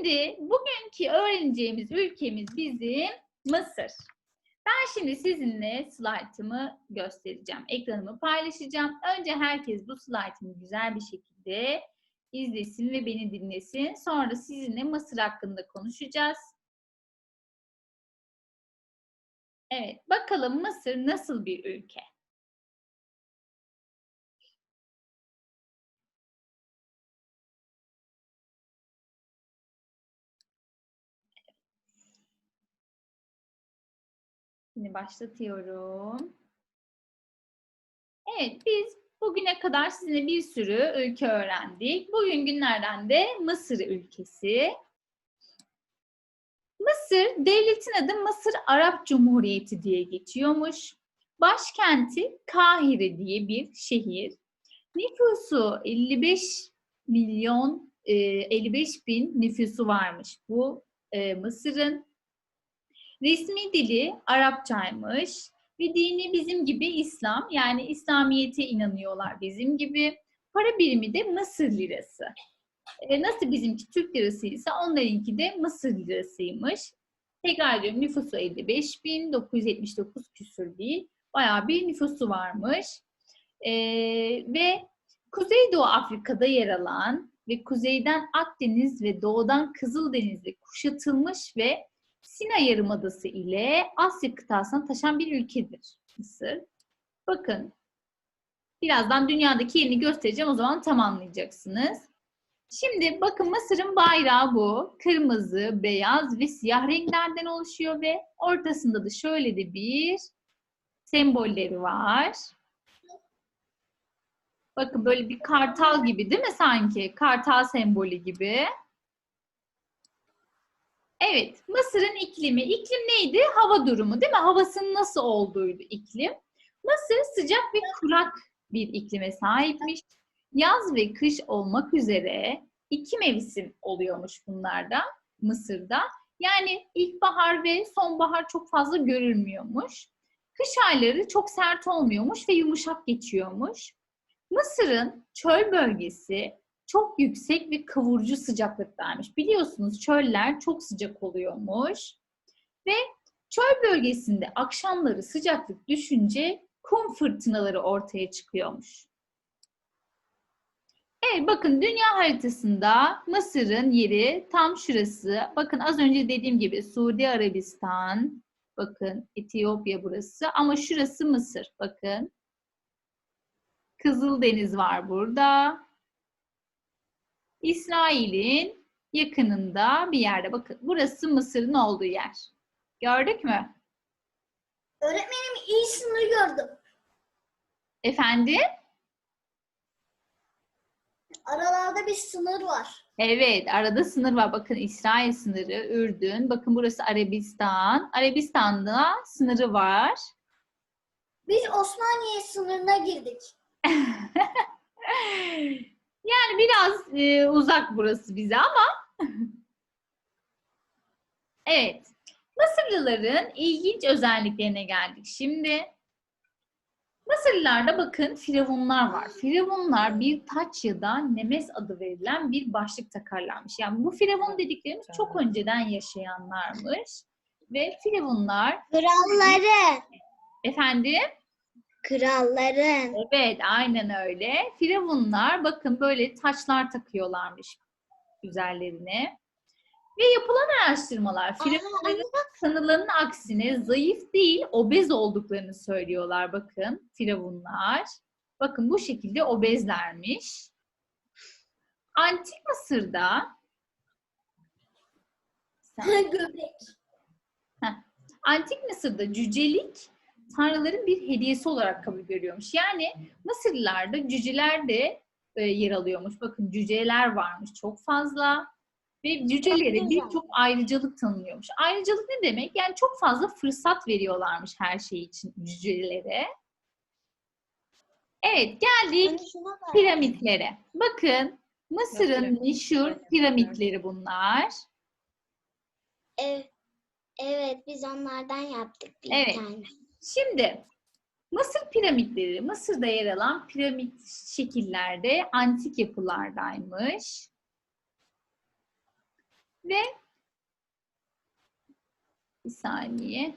Şimdi bugünkü öğreneceğimiz ülkemiz bizim Mısır. Ben şimdi sizinle slaytımı göstereceğim. Ekranımı paylaşacağım. Önce herkes bu slaytımı güzel bir şekilde izlesin ve beni dinlesin. Sonra sizinle Mısır hakkında konuşacağız. Evet, bakalım Mısır nasıl bir ülke? Şimdi başlatıyorum. Evet, biz bugüne kadar sizinle bir sürü ülke öğrendik. Bugün günlerden de Mısır ülkesi. Mısır, devletin adı Mısır Arap Cumhuriyeti diye geçiyormuş. Başkenti Kahire diye bir şehir. Nüfusu 55 milyon, e, 55 bin nüfusu varmış bu e, Mısır'ın. Resmi dili Arapçaymış ve dini bizim gibi İslam yani İslamiyet'e inanıyorlar bizim gibi. Para birimi de Mısır lirası. E, nasıl bizimki Türk lirası ise onlarınki de Mısır lirasıymış. Tekrar diyorum nüfusu 55 bin, 979 küsur değil. Bayağı bir nüfusu varmış. E, ve Kuzeydoğu Afrika'da yer alan ve kuzeyden Akdeniz ve doğudan Kızıldeniz'le kuşatılmış ve Sina Yarımadası ile Asya kıtasına taşan bir ülkedir Mısır. Bakın, birazdan dünyadaki yerini göstereceğim o zaman tam anlayacaksınız. Şimdi bakın Mısır'ın bayrağı bu. Kırmızı, beyaz ve siyah renklerden oluşuyor ve ortasında da şöyle de bir sembolleri var. Bakın böyle bir kartal gibi değil mi sanki? Kartal sembolü gibi. Evet, Mısır'ın iklimi. İklim neydi? Hava durumu değil mi? Havasının nasıl olduğuydu iklim. Mısır sıcak ve kurak bir iklime sahipmiş. Yaz ve kış olmak üzere iki mevsim oluyormuş bunlarda Mısır'da. Yani ilkbahar ve sonbahar çok fazla görülmüyormuş. Kış ayları çok sert olmuyormuş ve yumuşak geçiyormuş. Mısır'ın çöl bölgesi çok yüksek ve kavurucu sıcaklıktaymış. Biliyorsunuz çöller çok sıcak oluyormuş. Ve çöl bölgesinde akşamları sıcaklık düşünce kum fırtınaları ortaya çıkıyormuş. Evet bakın dünya haritasında Mısır'ın yeri tam şurası. Bakın az önce dediğim gibi Suudi Arabistan, bakın Etiyopya burası ama şurası Mısır. Bakın Kızıldeniz var burada. İsrail'in yakınında bir yerde. Bakın burası Mısır'ın olduğu yer. Gördük mü? Öğretmenim iyi sınır gördüm. Efendim? Aralarda bir sınır var. Evet, arada sınır var. Bakın İsrail sınırı, Ürdün. Bakın burası Arabistan. Arabistan'da sınırı var. Biz Osmaniye sınırına girdik. yani biraz e, uzak burası bize ama. evet. Mısırlıların ilginç özelliklerine geldik. Şimdi Mısırlılarda bakın firavunlar var. Firavunlar bir taç ya da nemes adı verilen bir başlık takarlarmış. Yani bu firavun dediklerimiz çok önceden yaşayanlarmış. Ve firavunlar Kralları. efendim Kralların. Evet, aynen öyle. Firavunlar bakın böyle taçlar takıyorlarmış üzerlerine. Ve yapılan araştırmalar firavunların sanılanın aksine zayıf değil, obez olduklarını söylüyorlar bakın firavunlar. Bakın bu şekilde obezlermiş. Antik Mısır'da Göbek. Antik Mısır'da cücelik tanrıların bir hediyesi olarak kabul görüyormuş. Yani Mısırlılarda cüceler de e, yer alıyormuş. Bakın cüceler varmış çok fazla ve cücelere birçok ayrıcalık tanınıyormuş. Ayrıcalık ne demek? Yani çok fazla fırsat veriyorlarmış her şey için cücelere. Evet geldik piramitlere. Bakın Mısır'ın meşhur piramitleri bunlar. Evet. Evet biz onlardan yaptık bir Evet. tane. Şimdi Mısır piramitleri, Mısır'da yer alan piramit şekillerde antik yapılardaymış. Ve bir saniye.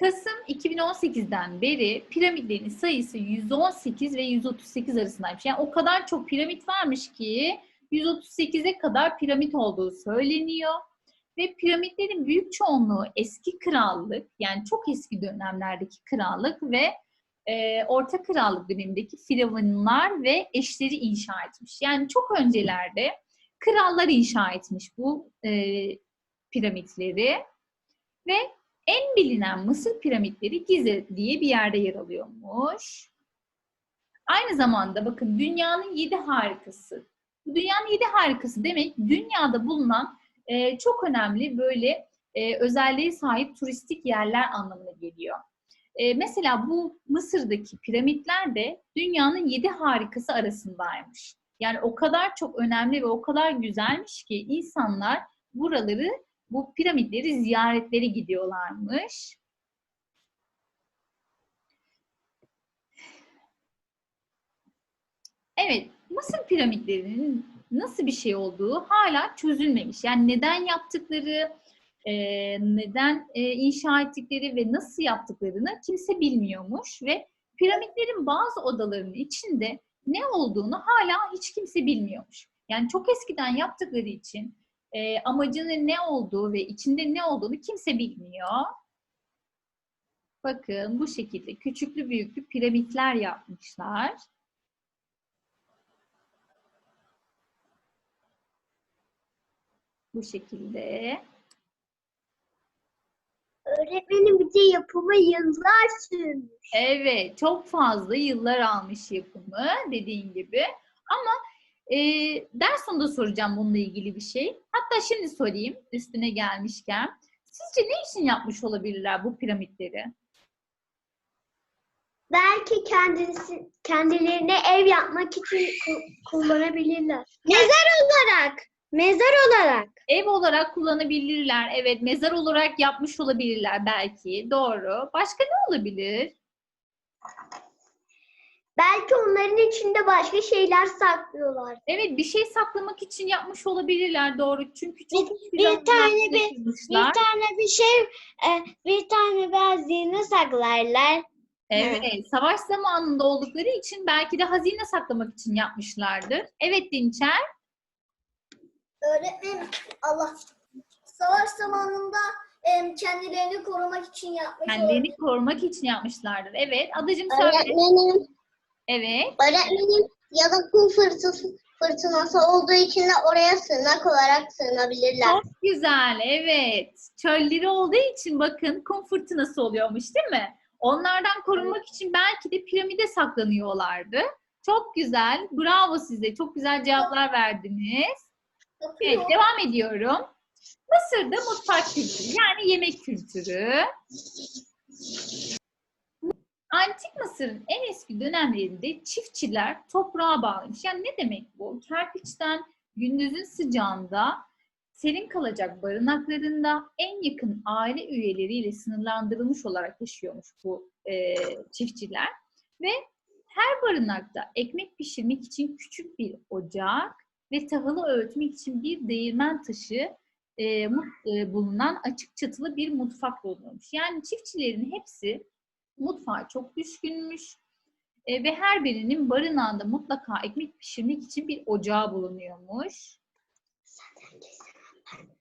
Kasım 2018'den beri piramitlerin sayısı 118 ve 138 arasındaymış. Yani o kadar çok piramit varmış ki 138'e kadar piramit olduğu söyleniyor. Ve piramitlerin büyük çoğunluğu eski krallık, yani çok eski dönemlerdeki krallık ve e, Orta Krallık dönemindeki firavunlar ve eşleri inşa etmiş. Yani çok öncelerde krallar inşa etmiş bu e, piramitleri ve en bilinen Mısır piramitleri Gize diye bir yerde yer alıyormuş. Aynı zamanda bakın dünyanın yedi harikası. Dünyanın yedi harikası demek dünyada bulunan e, çok önemli böyle e, özelliğe sahip turistik yerler anlamına geliyor. E, mesela bu Mısır'daki piramitler de dünyanın yedi harikası arasındaymış. Yani o kadar çok önemli ve o kadar güzelmiş ki insanlar buraları, bu piramitleri ziyaretlere gidiyorlarmış. Evet, Mısır piramitlerinin nasıl bir şey olduğu hala çözülmemiş. Yani neden yaptıkları, e, neden e, inşa ettikleri ve nasıl yaptıklarını kimse bilmiyormuş ve piramitlerin bazı odalarının içinde ne olduğunu hala hiç kimse bilmiyormuş. Yani çok eskiden yaptıkları için e, amacının ne olduğu ve içinde ne olduğunu kimse bilmiyor. Bakın bu şekilde küçüklü büyüklü piramitler yapmışlar. Bu şekilde. Öğretmenim bir de yapımı yıllar sürmüş. Evet, çok fazla yıllar almış yapımı dediğin gibi. Ama e, ders sonunda soracağım bununla ilgili bir şey. Hatta şimdi sorayım üstüne gelmişken. Sizce ne için yapmış olabilirler bu piramitleri? Belki kendisi, kendilerine ev yapmak için ku- kullanabilirler. Mezar olarak. Mezar olarak. Ev olarak kullanabilirler. Evet, mezar olarak yapmış olabilirler belki. Doğru. Başka ne olabilir? Belki onların içinde başka şeyler saklıyorlar. Evet, bir şey saklamak için yapmış olabilirler. Doğru. Çünkü çok Bir- bir tane bir-. Bir tane bir şey, e, bir tane benziğini saklarlar. Evet, savaş zamanında oldukları için belki de hazine saklamak için yapmışlardır. Evet Dinçer. Öğretmenim Allah savaş zamanında em, kendilerini korumak için yapmış Kendilerini korumak için yapmışlardır. Evet, adacım söyle. Öğretmenim, Evet. öğretmenim ya da kum fırtınası, fırtınası olduğu için de oraya sığınak olarak sığınabilirler. Çok güzel, evet. Çölleri olduğu için bakın kum fırtınası oluyormuş değil mi? Onlardan korunmak için belki de piramide saklanıyorlardı. Çok güzel. Bravo size. Çok güzel cevaplar verdiniz. Evet, devam ediyorum. Mısır'da mutfak kültürü yani yemek kültürü. Antik Mısır'ın en eski dönemlerinde çiftçiler toprağa bağlıymış. Yani ne demek bu? Kerpiçten gündüzün sıcağında serin kalacak barınaklarında en yakın aile üyeleriyle sınırlandırılmış olarak yaşıyormuş bu e, çiftçiler. Ve her barınakta ekmek pişirmek için küçük bir ocak ve tahılı öğütmek için bir değirmen taşı e, mu- e, bulunan açık çatılı bir mutfak bulunuyormuş. Yani çiftçilerin hepsi mutfağa çok düşkünmüş E, ve her birinin barınağında mutlaka ekmek pişirmek için bir ocağı bulunuyormuş.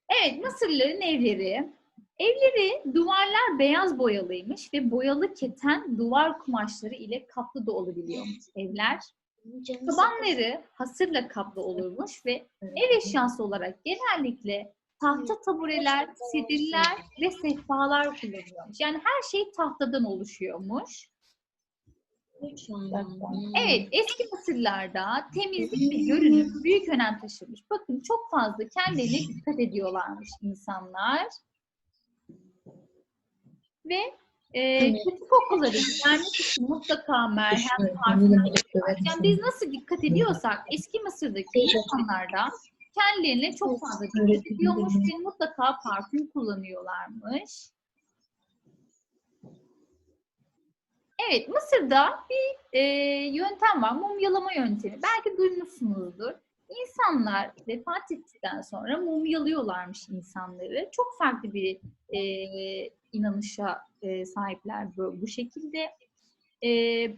Evet, Mısırlıların evleri. Evleri duvarlar beyaz boyalıymış ve boyalı keten duvar kumaşları ile kaplı da olabiliyormuş evler. Tabanları hasırla kaplı olurmuş ve ev eşyası olarak genellikle tahta tabureler, sedirler ve sehpalar kullanılıyormuş. Yani her şey tahtadan oluşuyormuş. Evet, eski Mısırlarda temizlik ve görünüm büyük önem taşımış. Bakın çok fazla kendilerine dikkat ediyorlarmış insanlar. Ve e, kötü kokuları gidermek için mutlaka merhem, parfüm yani biz nasıl dikkat ediyorsak eski Mısır'daki insanlar da kendilerine çok fazla dikkat ediyormuş ve mutlaka parfüm kullanıyorlarmış. Evet, Mısır'da bir e, yöntem var, mumyalama yöntemi. Belki duymuşsunuzdur. İnsanlar vefat ettikten sonra mumyalıyorlarmış insanları. Çok farklı bir e, inanışa e, sahipler bu, bu şekilde. E,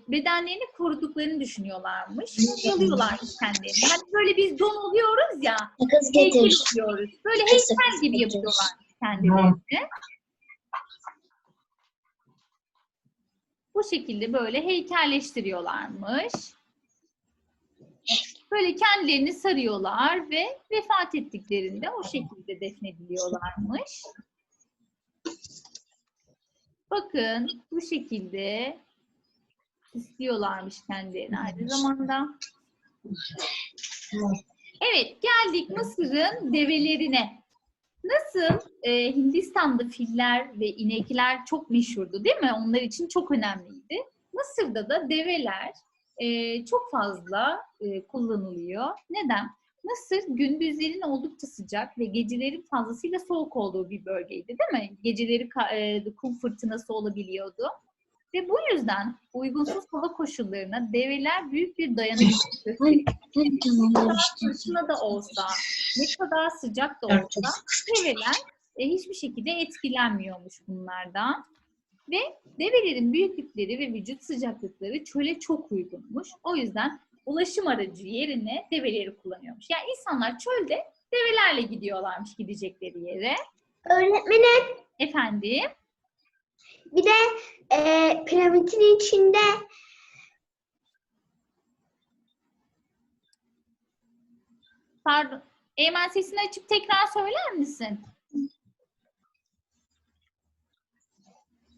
bedenlerini koruduklarını düşünüyorlarmış. Mumyalıyorlarmış kendilerini. Hani böyle biz don oluyoruz ya, Kız heykel getir. oluyoruz. Böyle heykel gibi getir. yapıyorlarmış kendilerini. Bu şekilde böyle heykelleştiriyorlarmış. Böyle kendilerini sarıyorlar ve vefat ettiklerinde o şekilde defnediliyorlarmış. Bakın bu şekilde istiyorlarmış kendilerini aynı zamanda. Evet geldik Mısır'ın develerine. Nasıl e, Hindistan'da filler ve inekler çok meşhurdu değil mi? Onlar için çok önemliydi. Mısır'da da develer e, çok fazla e, kullanılıyor. Neden? Mısır gündüzlerin oldukça sıcak ve gecelerin fazlasıyla soğuk olduğu bir bölgeydi değil mi? Geceleri e, kum fırtınası olabiliyordu. Ve bu yüzden uygunsuz hava koşullarına develer büyük bir dayanıklılık gösteriyor. Da olsa, ne kadar sıcak da olsa develer e, hiçbir şekilde etkilenmiyormuş bunlardan. Ve develerin büyüklükleri ve vücut sıcaklıkları çöle çok uygunmuş. O yüzden ulaşım aracı yerine develeri kullanıyormuş. Yani insanlar çölde develerle gidiyorlarmış gidecekleri yere. Öğretmenim Efendim, bir de e, piramidin içinde pardon. Eymen sesini açıp tekrar söyler misin?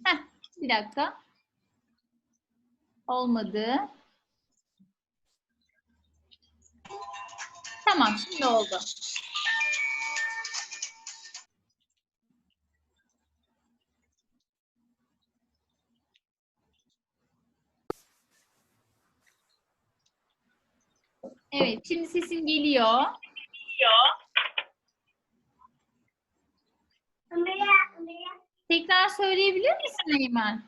Heh, bir dakika. Olmadı. Tamam, şimdi oldu. Evet, şimdi sesin geliyor. Tekrar söyleyebilir misin Eymen?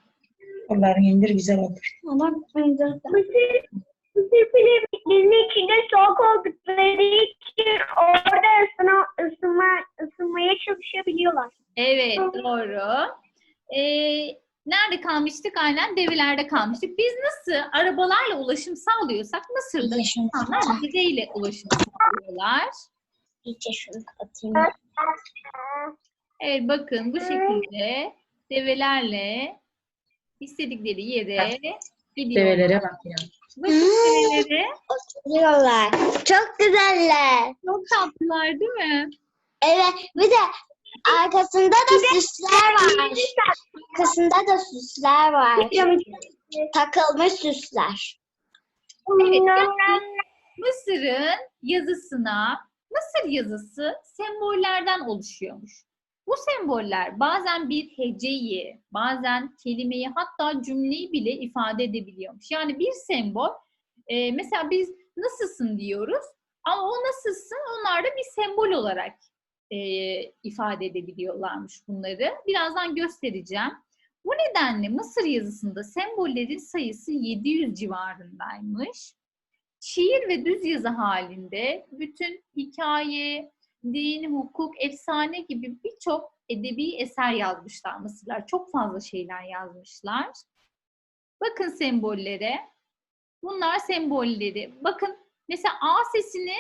Onların indir güzel olur. Mısır, Piramitlerinin içinde soğuk oldukları için orada ısına, ısınma, ısınmaya çalışabiliyorlar. Evet, doğru. Ee, nerede kalmıştık? Aynen develerde kalmıştık. Biz nasıl arabalarla ulaşım sağlıyorsak Mısır'da Yaşım insanlar deveyle ulaşım sağlıyorlar. İyice şunu atayım. Evet, bakın bu şekilde develerle istedikleri yere gidiyorlar. Develere bak ya. Bakın develere Oturuyorlar. Çok güzeller. çok tatlılar değil mi? Evet. Bir de arkasında da süsler var. Arkasında da süsler var. Takılmış süsler. Evet, yani Mısır'ın yazısına, Mısır yazısı sembollerden oluşuyormuş. Bu semboller bazen bir heceyi, bazen kelimeyi hatta cümleyi bile ifade edebiliyormuş. Yani bir sembol, e, mesela biz nasılsın diyoruz ama o nasılsın onlar da bir sembol olarak e, ifade edebiliyorlarmış bunları. Birazdan göstereceğim. Bu nedenle Mısır yazısında sembollerin sayısı 700 civarındaymış. Şiir ve düz yazı halinde bütün hikaye, din, hukuk, efsane gibi birçok edebi eser yazmışlar Mısırlar. Çok fazla şeyler yazmışlar. Bakın sembollere. Bunlar sembolleri. Bakın mesela A sesini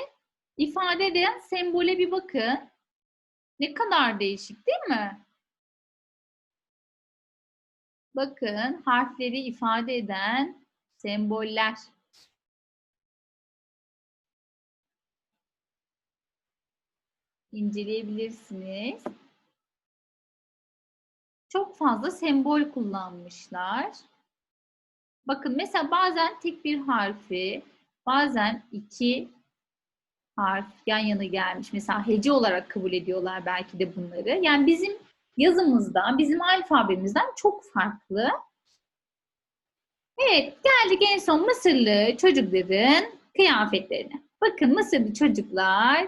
ifade eden sembole bir bakın. Ne kadar değişik değil mi? Bakın harfleri ifade eden semboller. İnceleyebilirsiniz. Çok fazla sembol kullanmışlar. Bakın mesela bazen tek bir harfi, bazen iki harf yan yana gelmiş. Mesela hece olarak kabul ediyorlar belki de bunları. Yani bizim yazımızdan, bizim alfabemizden çok farklı. Evet, geldik en son Mısırlı çocukların kıyafetlerine. Bakın Mısırlı çocuklar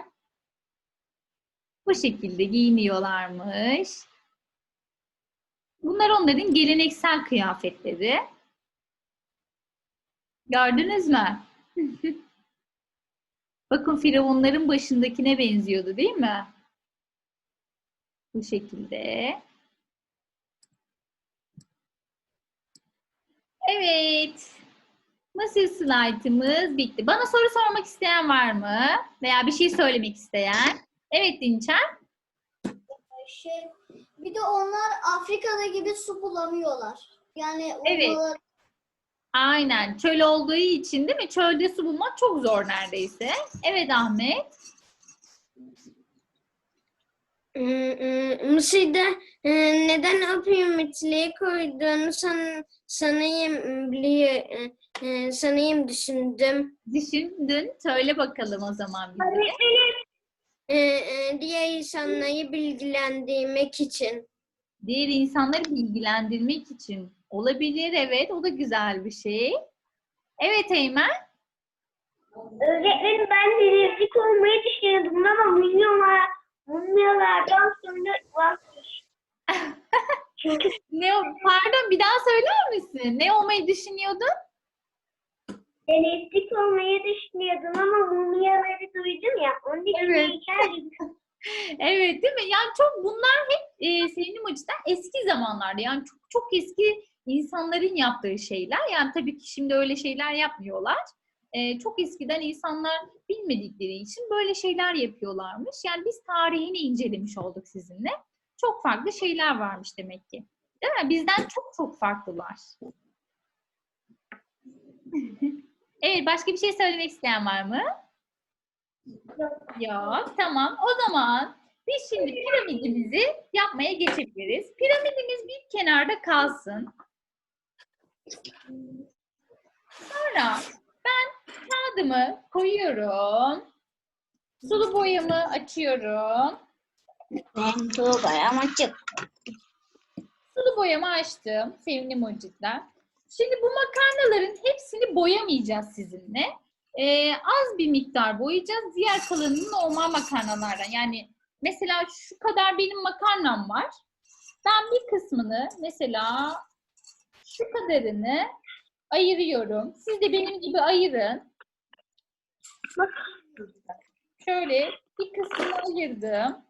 bu şekilde giyiniyorlarmış. Bunlar onların geleneksel kıyafetleri. Gördünüz mü? Bakın firavunların başındakine benziyordu değil mi? Bu şekilde. Evet. Mısır slaytımız bitti. Bana soru sormak isteyen var mı? Veya bir şey söylemek isteyen? Evet Dinçer. Şey, bir de onlar Afrika'da gibi su bulamıyorlar. Yani Evet. Aynen. Çöl olduğu için değil mi? Çölde su bulmak çok zor neredeyse. Evet Ahmet. Mısır'da e, neden opium mitliği koyduğunu san, sanayım, e, e, sanayım düşündüm. Düşündün. Söyle bakalım o zaman bize. E, e, diğer insanları bilgilendirmek için. Diğer insanları bilgilendirmek için. Olabilir evet. O da güzel bir şey. Evet Eymen. Öğretmenim ben denizlik olmayı düşünüyordum ama mumyalar, mumyalardan sonra vazgeçtim. Çünkü Ne pardon bir daha söyler misin? Ne olmayı düşünüyordun? Denizlik olmayı düşünüyordum ama mumyaları duydum ya. Onun için Evet. heykel Evet değil mi? Yani çok bunlar hep e, Selim açıdan eski zamanlarda yani çok çok eski insanların yaptığı şeyler. Yani tabii ki şimdi öyle şeyler yapmıyorlar. E, çok eskiden insanlar bilmedikleri için böyle şeyler yapıyorlarmış. Yani biz tarihini incelemiş olduk sizinle. Çok farklı şeyler varmış demek ki. Değil mi? Bizden çok çok farklılar. evet başka bir şey söylemek isteyen var mı? Yok. Tamam. O zaman biz şimdi piramidimizi yapmaya geçebiliriz. Piramidimiz bir kenarda kalsın. Sonra ben kağıdımı koyuyorum. Sulu boyamı açıyorum. Ben tuğbayam açık. Sulu boyamı açtım. Sevimli mucitler. Şimdi bu makarnaların hepsini boyamayacağız sizinle. Ee, az bir miktar boyayacağız. Diğer kalanını normal makarnalardan. Yani mesela şu kadar benim makarnam var. Ben bir kısmını mesela şu kadarını ayırıyorum. Siz de benim gibi ayırın. Şöyle bir kısmını ayırdım.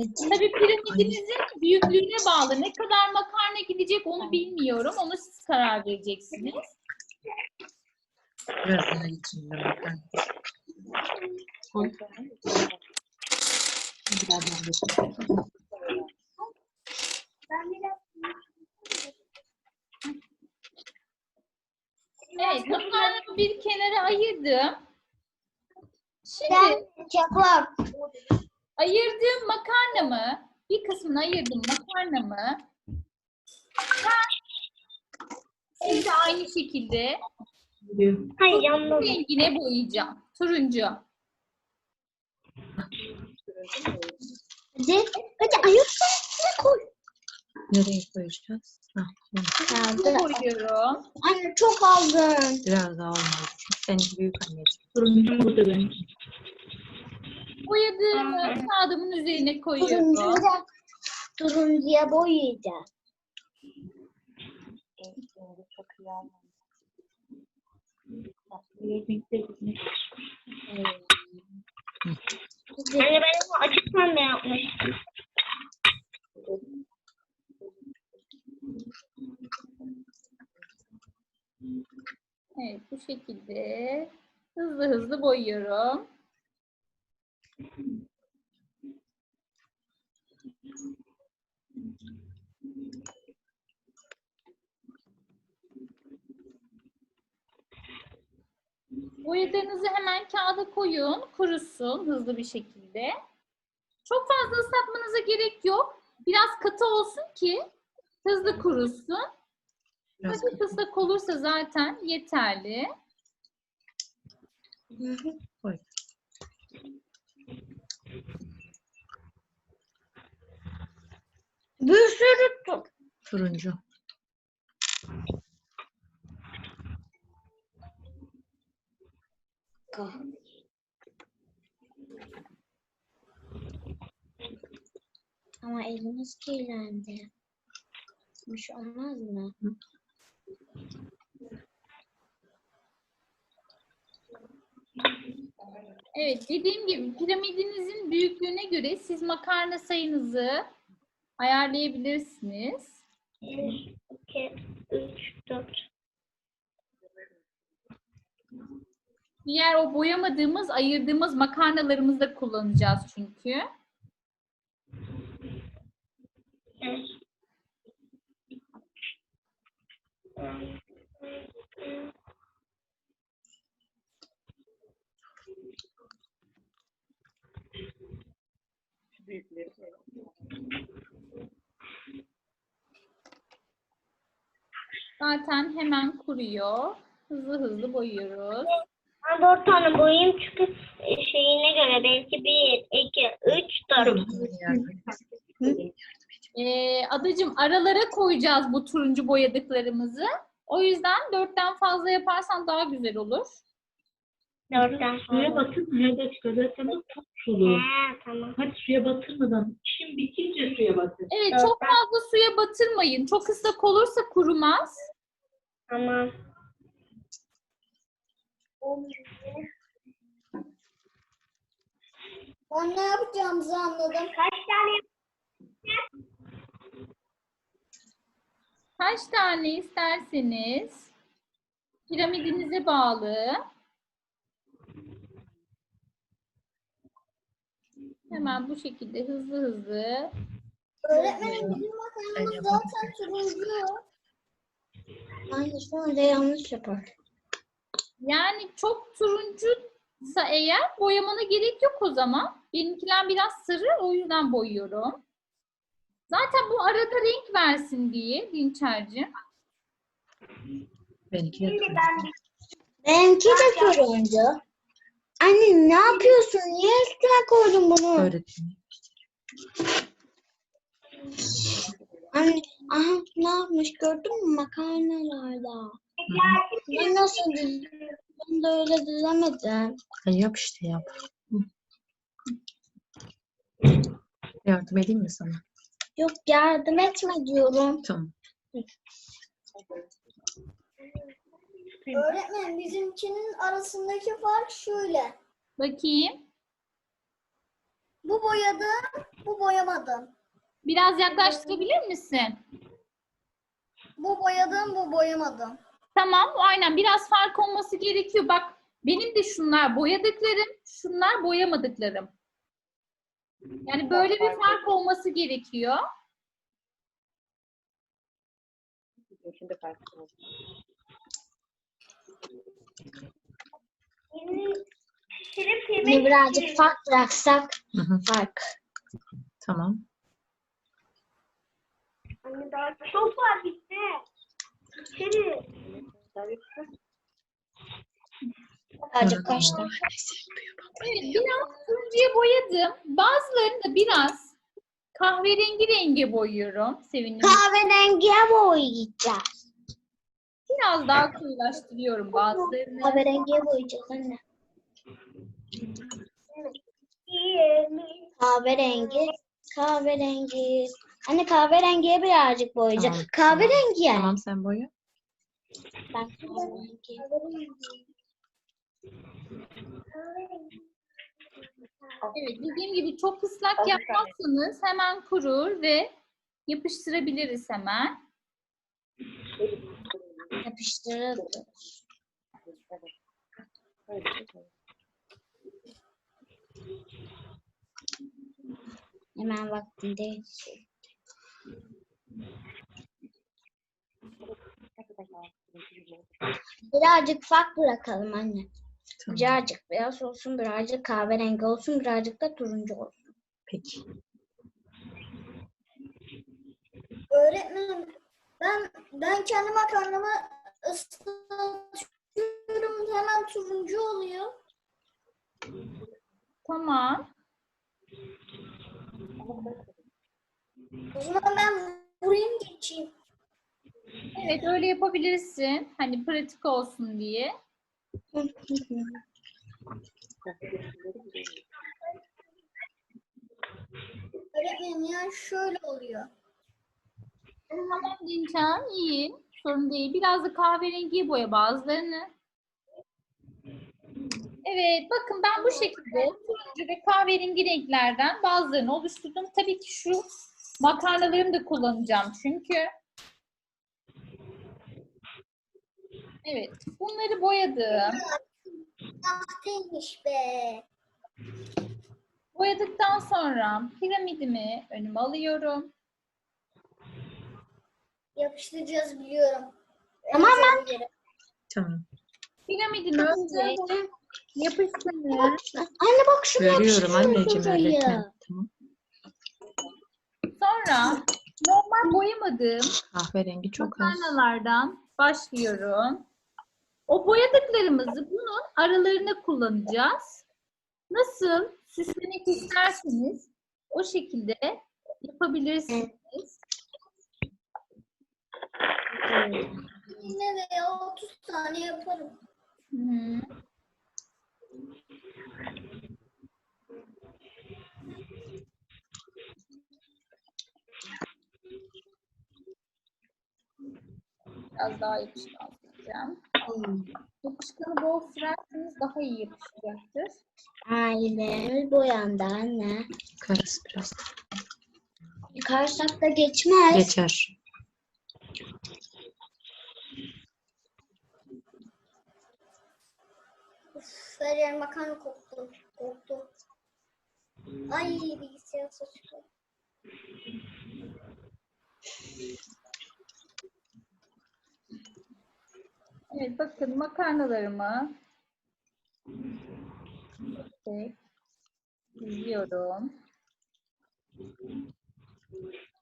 Tabii piramidinizin büyüklüğüne bağlı. Ne kadar makarna gidecek onu bilmiyorum. Onu siz karar vereceksiniz. Biraz daha içinde geçelim. Evet, makarnamı bir kenara ayırdım. Şimdi Ben çapak. Ayırdığım makarnamı, bir kısmını ayırdım makarnamı. Ben siz de aynı şekilde Hayır yandım. rengine boyayacağım. Turuncu. Hadi. Hadi ayırsana koy. Nereye koyacağız? Bunu. Turuncu boyuyorum. Anne çok aldın. biraz daha olmalı. Seninki büyük anneciğim. Turuncu burada benim. Boyadığımı kağıdımın üzerine koyuyorum. Turuncuya, turuncuya boyayacağım. Anne ben onu açık pembe yapmıştım. Evet bu şekilde hızlı hızlı boyuyorum. Boyadığınızı hemen kağıda koyun, kurusun hızlı bir şekilde. Çok fazla ıslatmanıza gerek yok. Biraz katı olsun ki hızlı kurusun. Hafif ıslak olursa zaten yeterli. Bir sürü tut. Turuncu. Ama elimiz kirlendi. Hoş olmaz mı? Evet, dediğim gibi piramidinizin büyüklüğüne göre siz makarna sayınızı ayarlayabilirsiniz. 1, 2, 3, 4. Diğer o boyamadığımız, ayırdığımız makarnalarımızı da kullanacağız çünkü. Zaten hemen kuruyor. Hızlı hızlı boyuyoruz. Ben dört tane boyayayım çünkü şeyine göre belki bir, iki, üç, dört. Ee, adacım aralara koyacağız bu turuncu boyadıklarımızı. O yüzden dörtten fazla yaparsan daha güzel olur. Suya batırma nerede çıkarırsanız çok sulu. Ha, tamam. Hadi suya batırmadan. İşin bitince suya batır. Evet Evet. çok fazla suya batırmayın. Çok ıslak olursa kurumaz. Tamam. Ben ne yapacağımızı anladım. Kaç tane Kaç tane isterseniz piramidinize bağlı. Hemen bu şekilde hızlı hızlı. Öğretmenim bizim makarnamız zaten turuncu. Anne sonra yanlış yapar. Yani çok turuncuysa eğer boyamana gerek yok o zaman. Benimkiler biraz sarı o yüzden boyuyorum. Zaten bu arada renk versin diye Dinçer'cim. Benimki de turuncu. Benimki de turuncu. Anne ne yapıyorsun? Niye üstüne koydun bunu? Öğretmenim. Anne, aha ne yapmış gördün mü makarnalarda? Ben nasıl düz- Ben de öyle düzemedim. Ha, yap işte yap. Hı. Yardım edeyim mi sana? Yok yardım etme diyorum. Tamam. Öğretmenim bizimkinin arasındaki fark şöyle. Bakayım. Bu boyadım, bu boyamadım. Biraz yaklaştırabilir misin? Bu boyadım, bu boyamadım. Tamam, aynen biraz fark olması gerekiyor. Bak, benim de şunlar boyadıklarım, şunlar boyamadıklarım. Yani böyle bir fark olması gerekiyor. Ne birazcık fark bıraksak Hı hı. fark. Tamam. Anne daha çok var bitti. İçeri. Birazcık kaçtı. Evet, biraz turuncuya boyadım. Bazılarını da biraz kahverengi renge boyuyorum. Sevindim. Kahverengiye boyayacağız. Biraz daha koyulaştırıyorum bazılarını. Kahverengiye boyayacağız anne. Kahverengi, kahverengi. Anne kahverengiye birazcık boyayacağız. Tamam, kahverengiye. Tamam sen boya. Ben kahverengi. Evet, dediğim gibi çok ıslak yapmazsanız hemen kurur ve yapıştırabiliriz hemen. Yapıştırırız. Hemen vaktinde. Birazcık fark bırakalım anne. Tamam. Birazcık beyaz olsun, birazcık kahverengi olsun, birazcık da turuncu olsun. Peki. Öğretmenim ben ben kendi makarnamı ıslatıyorum hemen turuncu oluyor. Tamam. O zaman ben vurayım geçeyim. Evet, öyle yapabilirsin. Hani pratik olsun diye. Öğretmenim yani şöyle oluyor. Tamam Dinçan, iyi. Sorun değil. Biraz da kahverengiye boya bazılarını. Evet, bakın ben bu şekilde turuncu ve kahverengi renklerden bazılarını oluşturdum. Tabii ki şu makarnalarımı da kullanacağım çünkü. Evet, bunları boyadım. Sahteymiş be. Boyadıktan sonra piramidimi önüme alıyorum. Yapıştıracağız biliyorum. Tamam ben. Tamam. Piramidimi önce yapıştırıyorum. Anne bak şunu Görüyorum anneciğim öğretmen. Tamam. Sonra normal boyamadığım Kahverengi çok az. başlıyorum. O boyadıklarımızı bunun aralarına kullanacağız. Nasıl süslemek isterseniz o şekilde yapabilirsiniz. Yine veya 30 tane yaparım. Hı. Biraz daha yapışkan süreceğim. Yapışkanı bol sürerseniz daha iyi yapışacaktır. Aynen boyandı anne. Karası biraz. Yıkarsak da geçmez. Geçer. Uf, her yer makarna koktu. Koktu. Ay bilgisayar saçma. Evet bakın makarnalarımı tek diziyorum.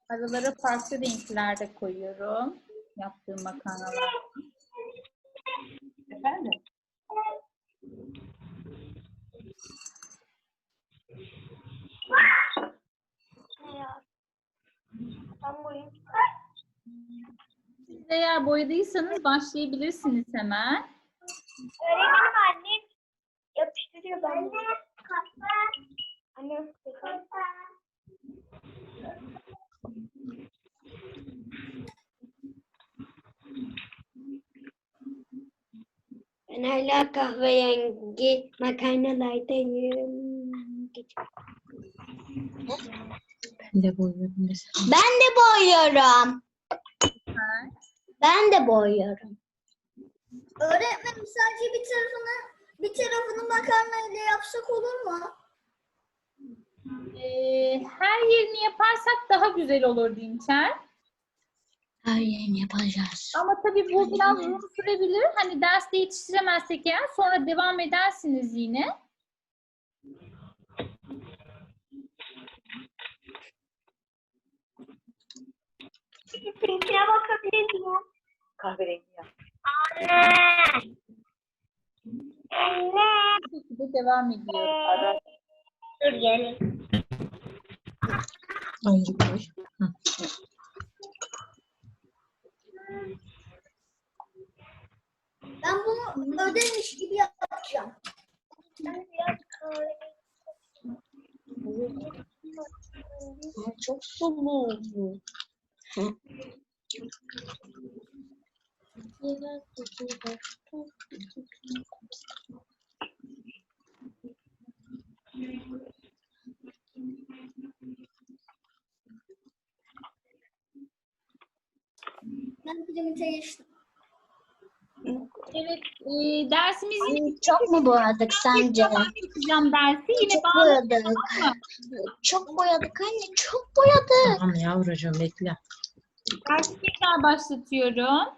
Aralara farklı renklerde koyuyorum. Yaptığım makarnalar. Efendim? Siz eğer boyadıysanız başlayabilirsiniz hemen. Öğretmenim annem yapıştırıyor ben. Anne Ben hala kahverengi makarnalardayım. Ben de boyuyorum mesela. Ben de boyuyorum. Ben de boyuyorum. Öğretmenim sadece bir tarafını bir tarafını makarna ile yapsak olur mu? Ee, her yerini yaparsak daha güzel olur Dinçer. Her yerini yapacağız. Ama tabii bu biraz uzun sürebilir. Hani derste yetiştiremezsek eğer sonra devam edersiniz yine. Pinkine bakabilir miyim? Kahverengi yap. Anne. Anne. Bu şekilde devam ediyoruz. Dur gelin. Koy. Ödevmiş gibi yapacağım. Çok sulu bu. Ben piramite geçtim. Evet, e, dersimizin Çok mu boyadık sence? yapacağım dersi. Yine Çok boyadık. Çok boyadık anne, çok boyadık. Tamam yavrucuğum bekle. dersi tekrar başlatıyorum.